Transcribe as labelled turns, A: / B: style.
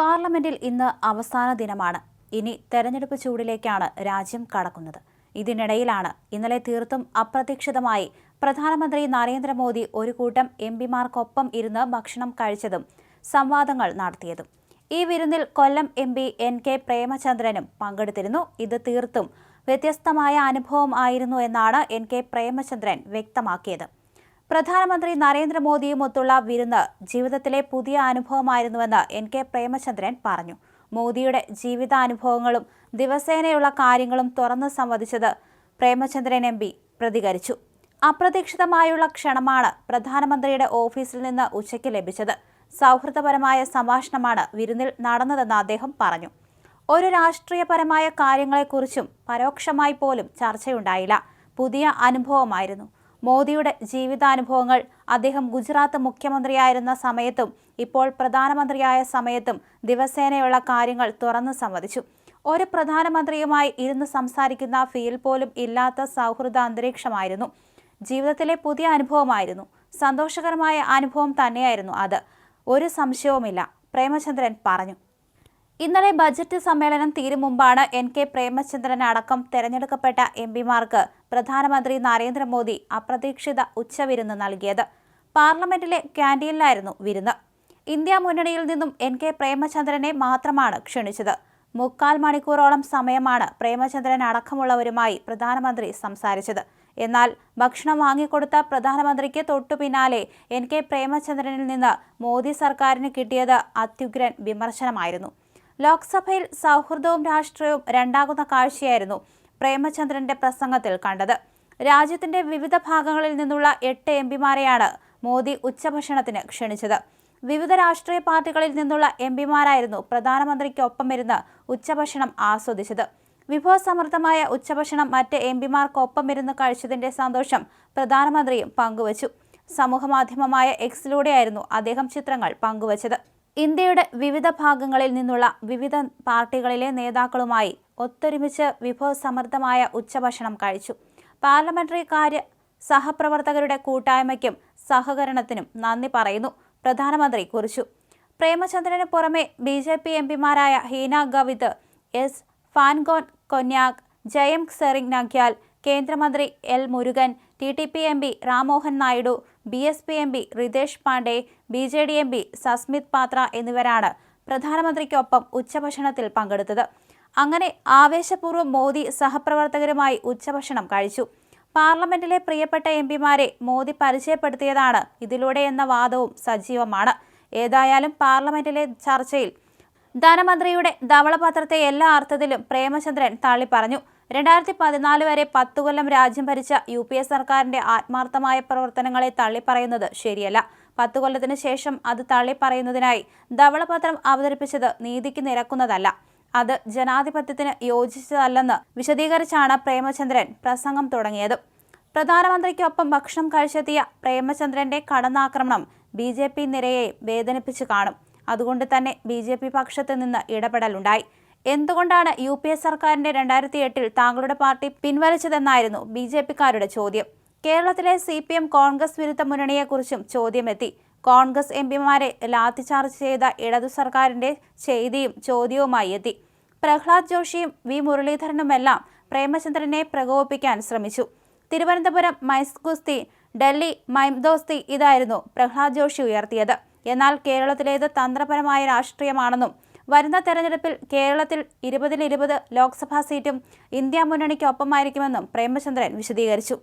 A: പാർലമെന്റിൽ ഇന്ന് അവസാന ദിനമാണ്. ഇനി തെരഞ്ഞെടുപ്പ് ചൂടിലേക്കാണ് രാജ്യം കടക്കുന്നത്. ഇതിനിടയിലാണ് ഇന്നലെ തീർത്തും അപ്രതീക്ഷിതമായി പ്രധാനമന്ത്രി നരേന്ദ്രമോദി ഒരു കൂട്ടം എം പിമാർക്കൊപ്പം ഇരുന്ന് ഭക്ഷണം കഴിച്ചതും സംവാദങ്ങൾ നടത്തിയതും. ഈ വിരുന്നിൽ Kollam M P N K പ്രേമചന്ദ്രനും പങ്കെടുത്തിരുന്നു. ഇത് തീർത്തും വ്യത്യസ്തമായ അനുഭവം ആയിരുന്നു എന്നാണ് എൻ കെ പ്രേമചന്ദ്രൻ വ്യക്തമാക്കിയത്. പ്രധാനമന്ത്രി നരേന്ദ്രമോദിയുമൊത്തുള്ള വിരുന്ന് ജീവിതത്തിലെ പുതിയ അനുഭവമായിരുന്നുവെന്ന് എൻ കെ പ്രേമചന്ദ്രൻ പറഞ്ഞു. മോദിയുടെ ജീവിതാനുഭവങ്ങളും ദിവസേനയുള്ള കാര്യങ്ങളും തുറന്നു സംവദിച്ചത് പ്രേമചന്ദ്രൻ എം പ്രതികരിച്ചു. അപ്രതീക്ഷിതമായുള്ള ക്ഷണമാണ് പ്രധാനമന്ത്രിയുടെ ഓഫീസിൽ നിന്ന് ഉച്ചയ്ക്ക് ലഭിച്ചത്. സൗഹൃദപരമായ സംഭാഷണമാണ് വിരുന്നിൽ നടന്നതെന്ന് അദ്ദേഹം പറഞ്ഞു. ഒരു രാഷ്ട്രീയപരമായ കാര്യങ്ങളെക്കുറിച്ചും പരോക്ഷമായി പോലും ചർച്ചയുണ്ടായില്ല. പുതിയ അനുഭവമായിരുന്നു. മോദിയുടെ ജീവിതാനുഭവങ്ങൾ അദ്ദേഹം ഗുജറാത്ത് മുഖ്യമന്ത്രിയായിരുന്ന സമയത്തും ഇപ്പോൾ പ്രധാനമന്ത്രിയായ സമയത്തും ദിവസേനയുള്ള കാര്യങ്ങൾ തുറന്നു സമ്മതിച്ചു ഒരു പ്രധാനമന്ത്രിയുമായി ഇരുന്ന് സംസാരിക്കുന്ന ഫീൽ പോലും ഇല്ലാത്ത സൗഹൃദ അന്തരീക്ഷമായിരുന്നു. ജീവിതത്തിലെ പുതിയ അനുഭവമായിരുന്നു. സന്തോഷകരമായ അനുഭവം തന്നെയായിരുന്നു അത്. ഒരു സംശയവുമില്ല. പ്രേമചന്ദ്രൻ പറഞ്ഞു. ഇന്നലെ ബജറ്റ് സമ്മേളനം തീരും മുമ്പാണ് എൻ കെ പ്രേമചന്ദ്രൻ അടക്കം തെരഞ്ഞെടുക്കപ്പെട്ട എം പിമാർക്ക് പ്രധാനമന്ത്രി നരേന്ദ്രമോദി അപ്രതീക്ഷിത ഉച്ചവിരുന്ന് നൽകിയത്. പാർലമെന്റിലെ ക്യാന്റീനിലായിരുന്നു വിരുന്ന്. ഇന്ത്യ മുന്നണിയിൽ നിന്നും എൻ കെ പ്രേമചന്ദ്രനെ മാത്രമാണ് ക്ഷണിച്ചത്. മുക്കാൽ മണിക്കൂറോളം സമയമാണ് പ്രേമചന്ദ്രൻ അടക്കമുള്ളവരുമായി പ്രധാനമന്ത്രി സംസാരിച്ചത്. എന്നാൽ ഭക്ഷണം വാങ്ങിക്കൊടുത്ത പ്രധാനമന്ത്രിക്ക് തൊട്ടു പിന്നാലെ എൻ കെ പ്രേമചന്ദ്രനിൽ നിന്ന് മോദി സർക്കാരിന് കിട്ടിയത് അത്യുഗ്രൻ വിമർശനമായിരുന്നു. ലോക്സഭയിൽ സൗഹൃദവും രാഷ്ട്രീയവും രണ്ടാകുന്ന കാഴ്ചയായിരുന്നു പ്രേമചന്ദ്രന്റെ പ്രസംഗത്തിൽ കണ്ടത്. രാജ്യത്തിന്റെ വിവിധ ഭാഗങ്ങളിൽ നിന്നുള്ള എട്ട് എം പിമാരെയാണ് മോദി ഉച്ചഭക്ഷണത്തിന് ക്ഷണിച്ചത്. വിവിധ രാഷ്ട്രീയ പാർട്ടികളിൽ നിന്നുള്ള എം പിമാരായിരുന്നു പ്രധാനമന്ത്രിക്കൊപ്പം ഇരുന്ന് ഉച്ചഭക്ഷണം ആസ്വദിച്ചത്. വിഭവസമൃദ്ധമായ ഉച്ചഭക്ഷണം മറ്റ് എം പിമാർക്കൊപ്പം ഇരുന്ന് കഴിച്ചതിന്റെ സന്തോഷം പ്രധാനമന്ത്രിയും പങ്കുവച്ചു. സമൂഹമാധ്യമമായ എക്സിലൂടെയായിരുന്നു അദ്ദേഹം ചിത്രങ്ങൾ പങ്കുവച്ചത്. ഇന്ത്യയുടെ വിവിധ ഭാഗങ്ങളിൽ നിന്നുള്ള വിവിധ പാർട്ടികളിലെ നേതാക്കളുമായി ഒത്തൊരുമിച്ച് വിഭവസമൃദ്ധമായ ഉച്ചഭക്ഷണം കഴിച്ചു. പാർലമെന്ററി കാര്യ സഹപ്രവർത്തകരുടെ കൂട്ടായ്മയ്ക്കും സഹകരണത്തിനും നന്ദി പറയുന്നു. പ്രധാനമന്ത്രി കുറിച്ചു. പ്രേമചന്ദ്രന് പുറമെ ബി ജെ പി എം പിമാരായ ഹീന ഗവിത് എസ് ഫാൻഗോൻ കൊന്യാക് ജയം സെറിംഗ് നഗ്യാൽ കേന്ദ്രമന്ത്രി L Murugan T D P M P Rammohan Naidu B S P M P Ritesh Pandey B J D M P Sasmit Patra എന്നിവരാണ് പ്രധാനമന്ത്രിക്കൊപ്പം ഉച്ചഭക്ഷണത്തിൽ പങ്കെടുത്തത്. അങ്ങനെ ആവേശപൂർവം മോദി സഹപ്രവർത്തകരുമായി ഉച്ചഭക്ഷണം കഴിച്ചു. പാർലമെന്റിലെ പ്രിയപ്പെട്ട എം പിമാരെ മോദി പരിചയപ്പെടുത്തിയതാണ് ഇതിലൂടെ എന്ന വാദവും സജീവമാണ്. ഏതായാലും പാർലമെന്റിലെ ചർച്ചയിൽ ധനമന്ത്രിയുടെ ധവളപത്രത്തെ എല്ലാ അർത്ഥത്തിലും പ്രേമചന്ദ്രൻ തള്ളിപ്പറഞ്ഞു. രണ്ടായിരത്തി പതിനാല് വരെ പത്തു കൊല്ലം രാജ്യം ഭരിച്ച യു പി എ സർക്കാരിന്റെ ആത്മാർത്ഥമായ പ്രവർത്തനങ്ങളെ തള്ളിപ്പറയുന്നത് ശരിയല്ല. പത്തു കൊല്ലത്തിന് ശേഷം അത് തള്ളിപ്പറയുന്നതിനായി ധവളപത്രം അവതരിപ്പിച്ചത് നീതിക്ക് നിരക്കുന്നതല്ല. അത് ജനാധിപത്യത്തിന് യോജിച്ചതല്ലെന്ന് വിശദീകരിച്ചാണ് പ്രേമചന്ദ്രൻ പ്രസംഗം തുടങ്ങിയത്. പ്രധാനമന്ത്രിക്കൊപ്പം ഭക്ഷണം കഴിച്ചെത്തിയ പ്രേമചന്ദ്രന്റെ കടന്നാക്രമണം ബി ജെ പി നിരയെ വേദനിപ്പിച്ചു കാണും. അതുകൊണ്ട് തന്നെ ബി ജെ പി പക്ഷത്ത് നിന്ന് ഇടപെടലുണ്ടായി. എന്തുകൊണ്ടാണ് യു പി എ സർക്കാരിന്റെ രണ്ടായിരത്തി എട്ടിൽ താങ്കളുടെ പാർട്ടി പിൻവലിച്ചതെന്നായിരുന്നു ബി ജെ പിക്കാരുടെ ചോദ്യം. കേരളത്തിലെ സി പി എം കോൺഗ്രസ് വിരുദ്ധ മുന്നണിയെക്കുറിച്ചും ചോദ്യമെത്തി. കോൺഗ്രസ് എം പിമാരെ ലാത്തിചാർജ് ചെയ്ത ഇടതു സർക്കാരിന്റെ ചെയ്തിയും ചോദ്യവുമായി എത്തി. പ്രഹ്ലാദ് ജോഷിയും വി മുരളീധരനുമെല്ലാം പ്രേമചന്ദ്രനെ പ്രകോപിപ്പിക്കാൻ ശ്രമിച്ചു. തിരുവനന്തപുരം മൈസ് ഗുസ്തി ഡൽഹി മൈംദോസ്തി ഇതായിരുന്നു പ്രഹ്ലാദ് ജോഷി ഉയർത്തിയത്. എന്നാൽ കേരളത്തിലേത് തന്ത്രപരമായ രാഷ്ട്രീയമാണെന്നും വരുന്ന തെരഞ്ഞെടുപ്പിൽ കേരളത്തിൽ ഇരുപതിൽ ഇരുപത് ലോക്സഭാ സീറ്റും ഇന്ത്യ മുന്നണിക്കൊപ്പമായിരിക്കുമെന്നും പ്രേമചന്ദ്രൻ വിശദീകരിച്ചു.